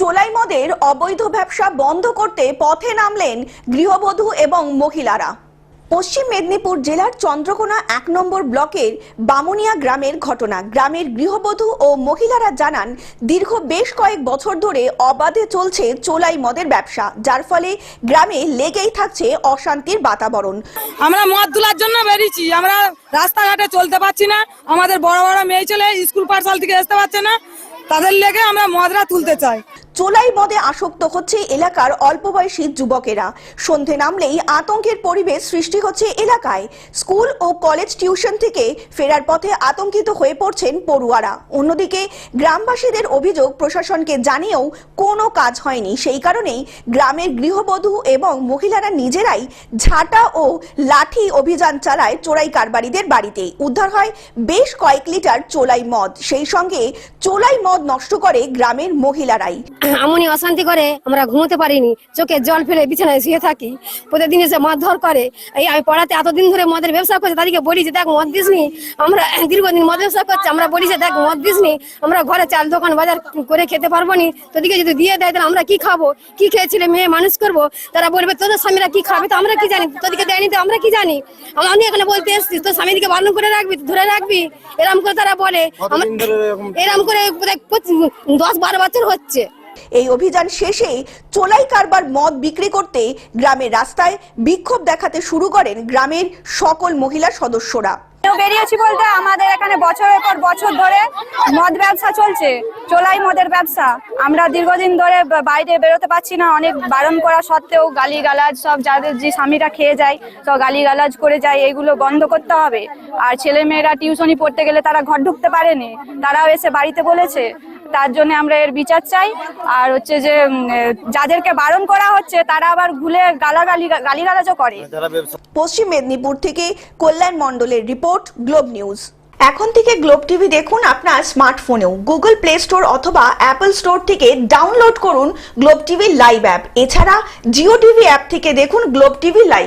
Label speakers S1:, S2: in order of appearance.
S1: চোলাই মদের অবৈধ ব্যবসা বন্ধ করতে পথে নামলেন গৃহবধূ এবং মহিলারা। পশ্চিম মেদিনীপুর জেলার চন্দ্রকোনা এক নম্বর ব্লকের বামুনিয়া গ্রামের ঘটনা। গ্রামের গৃহবধূ ও মহিলারা জানান, দীর্ঘ বেশ কয়েক বছর ধরে অবাধে চলছে চোলাই মদের ব্যবসা, যার ফলে গ্রামে লেগেই থাকছে অশান্তির বাতাবরণ।
S2: আমরা মদ তোলার জন্য বেরিয়েছি। আমরা রাস্তাঘাটে চলতে পারছি না। আমাদের বড় বড় মেয়ে ছেলে স্কুল পাঠশালা থেকে আসতে পারছে না। তাদের লেগে আমরা মদরা তুলতে চাই।
S1: চোলাই মদে আসক্ত হচ্ছে এলাকার অল্প বয়সী যুবকেরা। সন্ধে নামলেই আতঙ্কের পরিবেশ সৃষ্টি হচ্ছে এলাকায়। স্কুল ও কলেজ টিউশন থেকে ফেরার পথে আতঙ্কিত হয়ে পড়ছেন পড়ুয়ারা। অন্যদিকে গ্রামবাসীদের অভিযোগ প্রশাসনকে জানিয়েও কোনো কাজ হয়নি। সেই কারণেই গ্রামের গৃহবধূ এবং মহিলারা নিজেরাই ঝাঁটা ও লাঠি অভিযান চালায় চোরাই কারবারিদের বাড়িতে। উদ্ধার হয় বেশ কয়েক লিটার চোলাই মদ। সেই সঙ্গে চোলাই মদ নষ্ট করে গ্রামের মহিলারাই।
S3: এমনই অশান্তি করে আমরা ঘুমোতে পারিনি চোখে জল ফেলে বিছানায় শুয়ে থাকি। প্রতিদিন এসে মারধর করে। এই আমি পড়াতে এতদিন ধরে মদের ব্যবসা করছে তাদেরকে বলি যে দেখ মদ দিসনি? আমরা দীর্ঘদিন মদ ব্যবসা করছে আমরা বলি যে দেখ মদ দিসনি? আমরা ঘরে চাল দোকান বাজার করে খেতে পারব নি। তোদিকে যদি দিয়ে দেয় তাহলে আমরা কি খাব? কি খেয়েছিলে মেয়ে মানুষ করব? তারা বলবে তোদের স্বামীরা কি খাবে? তো আমরা কি জানি? তোদেরকে দেয়নি তো আমরা কি জানি? আমরা আমি এখানে বলতে এসছি তোর স্বামীদিকে বারণ করে রাখবি ধরে রাখবি? এরম করে তারা বলে। আমরা- এরম করে দশ বারো বছর হচ্ছে।
S1: এই অভিযান শেষেই চোলাই কারবার মদ বিক্রি করতে গ্রামের রাস্তায় বিক্ষোভ দেখাতে শুরু করেন গ্রামের সকল মহিলা সদস্যরা।
S4: বেরিয়েছি বলতে আমাদের এখানে বছরের পর বছর ধরে মদ ব্যবসা চলছে, চোলাই মদের ব্যবসা। আমরা দীর্ঘদিন ধরে বাইরে বেরোতে পারছি না, অনেক বারণ করা সত্ত্বেও গালি গালাজ সব যাদের যে স্বামীরা খেয়ে যায় সব গালি গালাজ করে যায় এগুলো বন্ধ করতে হবে। আর ছেলে মেয়েরা টিউশনি পড়তে গেলে তারা ঘর ঢুকতে পারেনি, তারাও এসে বাড়িতে বলেছে। তার জন্য আমরা এর বিচার চাই। আর হচ্ছে যে যাদেরকে বারণ করা হচ্ছে তারা আবার ভুলে গালাগালি গালিগালাজও করে।
S1: পশ্চিম মেদিনীপুর থেকে কল্যাণ মণ্ডলের রিপোর্ট গ্লোব নিউজ। এখন থেকে গ্লোব টিভি দেখুন আপনার স্মার্টফোনেও। গুগল প্লে স্টোর অথবা অ্যাপল স্টোর থেকে ডাউনলোড করুন গ্লোব টিভি লাইভ অ্যাপ। এছাড়া জিও টিভি অ্যাপ থেকে দেখুন গ্লোব টিভি লাইভ।